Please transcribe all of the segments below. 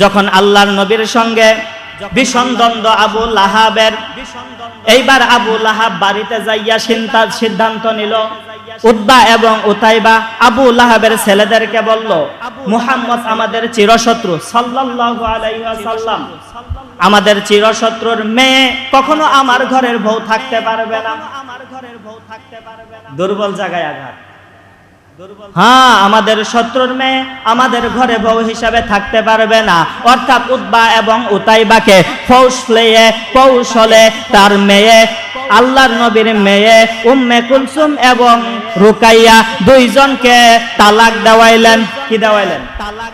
যখন আল্লাহর নবীর সঙ্গে ভীষণ দ্বন্দ্ব আবু লাহাবের এইবার আবু লাহাব বাড়িতে যাইয়া সিদ্ধান্ত নিল। উদ্বা এবং উতাইবা আবু লাহাবের ছেলেদেরকে বলল মুহাম্মদ আমাদের চিরশত্রু সাল্লাল্লাহু আলাইহি ওয়াসাল্লাম। আমাদের চিরশত্রুর মেয়ে কখনো আমার ঘরের বউ থাকতে পারবে না। আমার ঘরের বউ থাকতে পারবে না। দুর্বল জায়গায় আঘাত। হ্যাঁ আমাদের শত্রুর মেয়ে আমাদের ঘরে বউ হিসাবে থাকতে পারবে না। অর্থাৎ উদ্বা এবং উতাইবাকে কৌশলে কৌশলে তার মেয়ে, আল্লাহর নবীর মেয়ে, উম্মে কুলসুম এবং রুকাইয়া দুইজনকে তালাক দেওয়াইলেন। কি দেওয়াইলেন?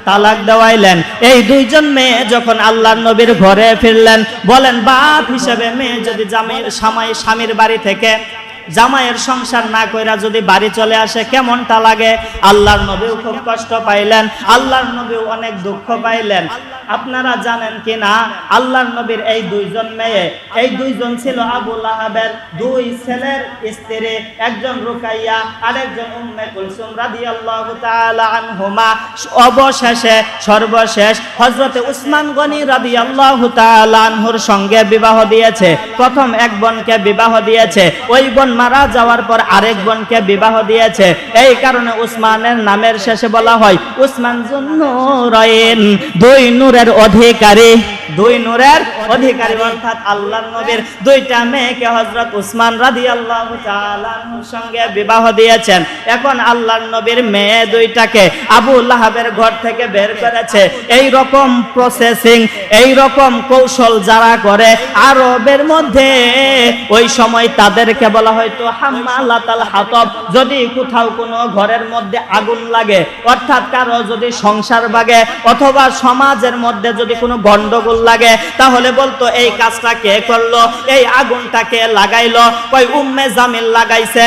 তালাক দেওয়াইলেন। এই দুইজন মেয়ে যখন আল্লাহর নবীর ঘরে ফিরলেন, বলেন, বাপ হিসেবে মেয়ে যদি জামাইয়ের স্বামী, স্বামীর বাড়ি থেকে জামাইয়ের সংসার না কইরা যদি বাড়ি চলে আসে, কেমনটা লাগে? আল্লাহর নবীও খুব কষ্ট পাইলেন, আল্লাহর নবীও অনেক দুঃখ পাইলেন। আপনারা জানেন কি না? আল্লাহর নবীর এই দুইজন মেয়ে, এই দুইজন ছিল আবু লাহাবের দুই ছেলের স্ত্রী, একজন রুকাইয়া, আরেকজন উম্মে কুলসুম রাদিয়াল্লাহু তাআলা আনহুমা। অবশেষে সর্বশেষ হযরতে উসমান গনি রাদিয়াল্লাহু তাআলা আনহুর সঙ্গে বিবাহ দিয়েছে। প্রথম এক বোনকে বিবাহ দিয়েছে। ওই বোন মারা যাওয়ার পর আরেক বোনকে বিবাহ দিয়েছে। এই কারণে উসমানের নামের শেষে বলা হয় উসমান জুন্নুরাইন। দুই নূরের অধিকারী দুই নূরের অধিকারী অর্থাৎ আল্লাহর নবীর দুইটা মেয়েকে হযরত উসমান তাআলা আনহুর সঙ্গে বিবাহ দিয়েছেন। এখন আল্লাহর নবীর মেয়ে দুইটাকে আবু লাহাবের ঘর থেকে বের করেছে। এই রকম প্রসেসিং এই রকম কৌশল যারা করে আরবের মধ্যে, ওই সময় তাদেরকে বলা হয়তো হাম্মালাতাল হাতব। যদি কোথাও কোনো ঘরের মধ্যে আগুন লাগে, অর্থাৎ কারও যদি সংসার ভাগে অথবা সমাজের মধ্যে যদি কোনো গন্ডগোল লাগে, তাহলে বলতো, এই কাজটা কে করল? এই আগুনটা কে লাগাইলো? কই উম্মে জামিল লাগাইছে,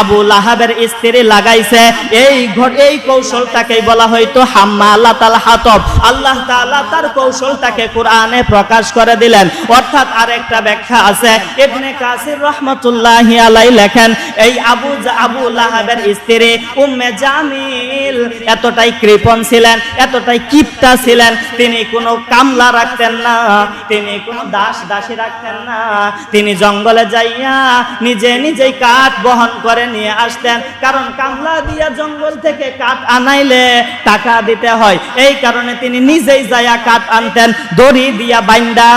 আবু লাহাবের স্ত্রী লাগাইছে। এই ঘর এই কৌশলটাকেই বলা হয়তো হাম্মালাতাল হাতব। আল্লাহ তাআলা তার কৌশলটাকে কোরআনে প্রকাশ করে দিলেন। অর্থাৎ আরেকটা ব্যাখ্যা আছে। ইবনে কাসির রহমাতুল্লাহি আলাই লেখেন, এই আবু আবু লাহাবের স্ত্রী উম্মে জামিল এতটাই কৃপণ ছিলেন, এতটাই কিপটা ছিলেন। তিনি কোনো কামলা রাখতেন না। তিনি কোনো দাস দাসী রাখতেন না। তিনি জঙ্গলে যাইয়া নিজে নিজেই কাঠ বহন করে নিয়ে আসতেন। কারণ কামলা দিয়া জঙ্গল থেকে কাঠ আনাইলে টাকা দিতে হয়। এই কারণে তিনি নিজেই যাইয়া কাঠ আনতেন, দড়ি দিয়া বাইন্দা।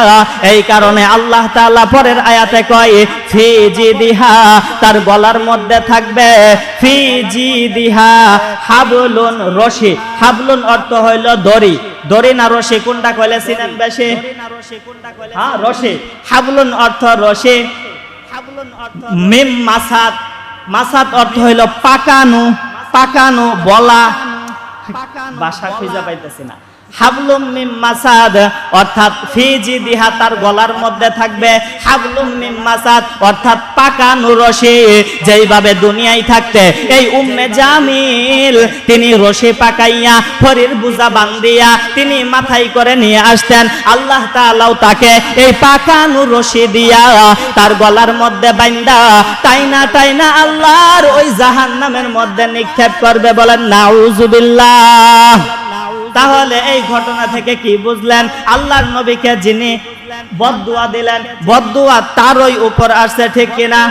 এই কারণে আল্লাহ তাআলা পরের আয়াতে কয় ফিজি দিহা তার গলার মধ্যে থাকবে ফিজি দিহা হাবলুন রশি হাবলুন অর্থ হইল দড়ি। দড়ি না রসে কোনটা কয়লা সিনান বেশে? হ্যাঁ রসে। হাবলুন অর্থ রসে। মেম মাসাত। মাসাত অর্থ হইল পাকানো পাকানো বলা। বাসা খুঁজে পাইতেছি না। হাবলুম মিম মাসাদ, অর্থাৎ ফিজি দিহা তার গলার মধ্যে থাকবে। হাবলুম মিম মাসাদ, অর্থাৎ যেইভাবে দুনিয়ায় থাকতে। এই উম্মে জামিল, তিনি রশি পাকাইয়া, ফরির বুজা বান্দিয়া তিনি মাথায় করে নিয়ে আসতেন। আল্লাহ তাআলাও তাকে এই পাকানো রশি দিয়া তার গলার মধ্যে বাইন্দা। টাইনা টাইনা আল্লাহর ওই জাহান্নামের মধ্যে নিক্ষেপ করবে বলেন, নাউজুবিল্লাহ। তাহলে এই ঘটনা থেকে কি বুঝলেন? আল্লাহর নবীকে যিনি বদদুয়া দিলেন, বদদুয়া তারই উপর আসছে ঠিক কিনা?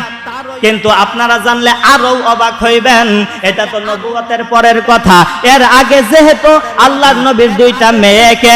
কিন্তু আপনারা জানলে আরও অবাক হইবেন, এটা তো নবুয়তের পরের কথা। এর আগে যেহেতু আল্লাহর নবীর দুইটা মেয়েকে